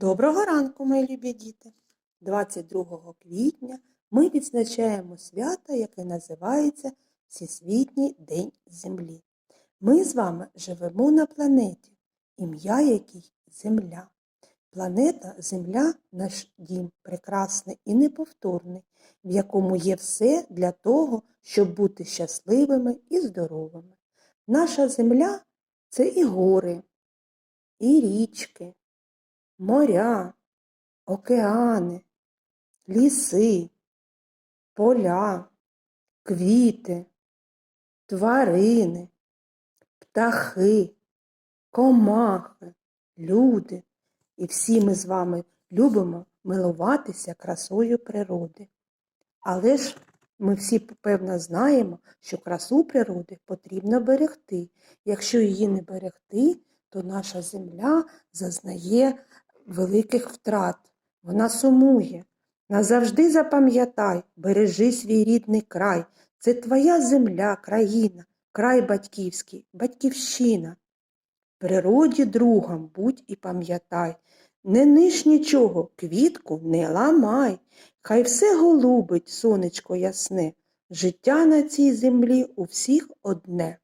Доброго ранку, мої любі діти! 22 квітня ми відзначаємо свято, яке називається Всесвітній День Землі. Ми з вами живемо на планеті, ім'я якій Земля. Планета Земля наш дім прекрасний і неповторний, в якому є все для того, щоб бути щасливими і здоровими. Наша земля це і гори, і річки, моря, океани, ліси, поля, квіти, тварини, птахи, комахи, люди. І всі ми з вами любимо милуватися красою природи. Але ж ми всі певно знаємо, що красу природи потрібно берегти. Якщо її не берегти, то наша земля зазнає великих втрат. Вона сумує. Назавжди запам'ятай, бережи свій рідний край. Це твоя земля, країна, край батьківський, батьківщина. Природі другом будь і пам'ятай, не ниш нічого, квітку не ламай, хай все голубить, сонечко ясне, життя на цій землі у всіх одне.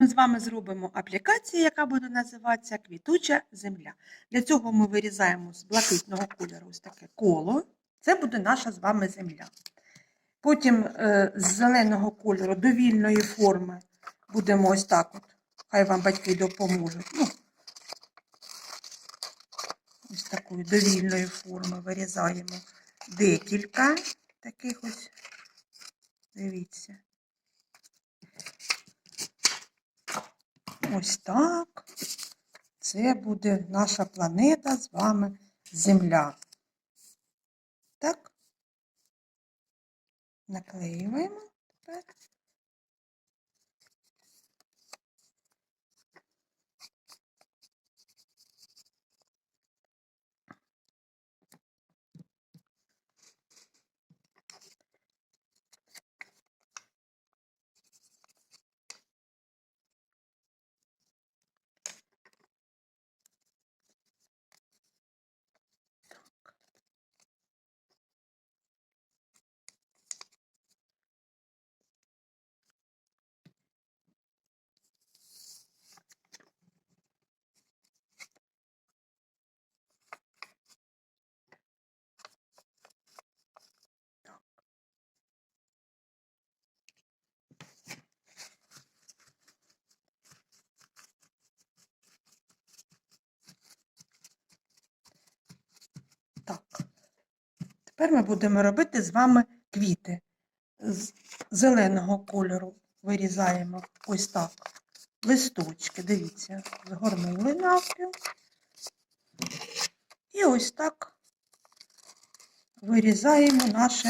Ми з вами зробимо аплікацію, яка буде називатися Квітуча земля. Для цього ми вирізаємо з блакитного кольору ось таке коло. Це буде наша з вами земля. Потім е, з зеленого кольору довільної форми будемо ось так от. Хай вам батьки допоможуть. Ну, ось такої довільної форми вирізаємо декілька таких ось. Дивіться. Ось так. Це буде наша планета з вами Земля. Так. Наклеюємо тепер. Так. Тепер ми будемо робити з вами квіти. З зеленого кольору вирізаємо ось так листочки. Дивіться, згорнули навпіл. І ось так вирізаємо наші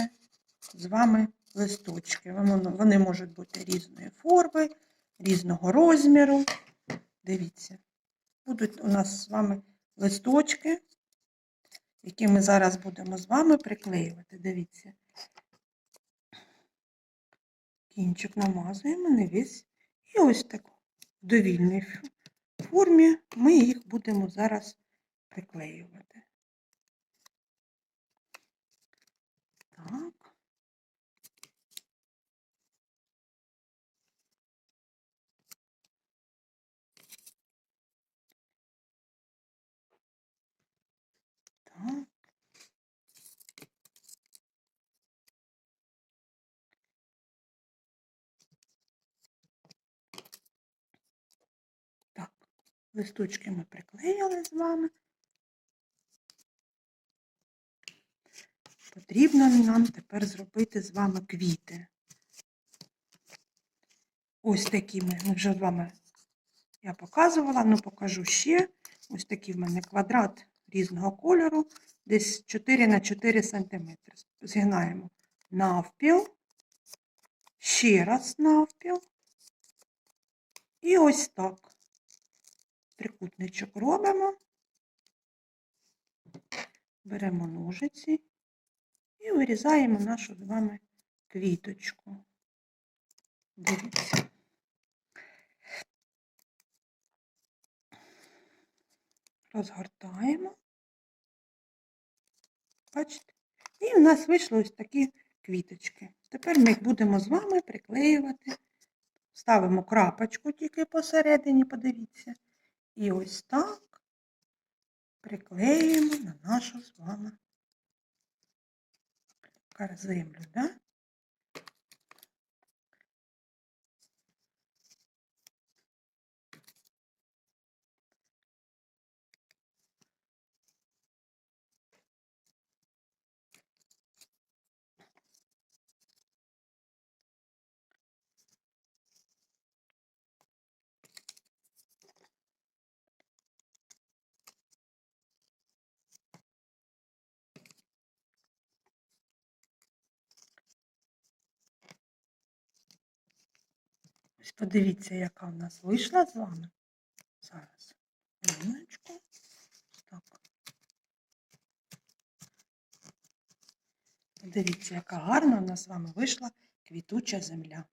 з вами листочки. Вони можуть бути різної форми, різного розміру. Дивіться, будуть у нас з вами листочки які ми зараз будемо з вами приклеювати. Дивіться. Кінчик намазуємо не весь. І ось так в довільній формі ми їх будемо зараз приклеювати. Так. Так, листочки ми приклеїли з вами. Потрібно нам тепер зробити з вами квіти. Ось такі ми, ми вже з вами я показувала, ну покажу ще. Ось такий в мене квадрат різного кольору, десь 4 на 4 см. Згинаємо навпіл, ще раз навпіл. І ось так. Трикутничок робимо, беремо ножиці і вирізаємо нашу з вами квіточку. Дивіться. Розгортаємо Бачите? І в нас вийшли ось такі квіточки. Тепер ми їх будемо з вами приклеювати. Ставимо крапочку тільки посередині, подивіться. І ось так приклеїмо на нашу з вами корземлю. Да? Подивіться, яка в нас вийшла з вами. Зараз. Хвилиночку. Так. Подивіться, яка гарна у нас з вами вийшла квітуча земля.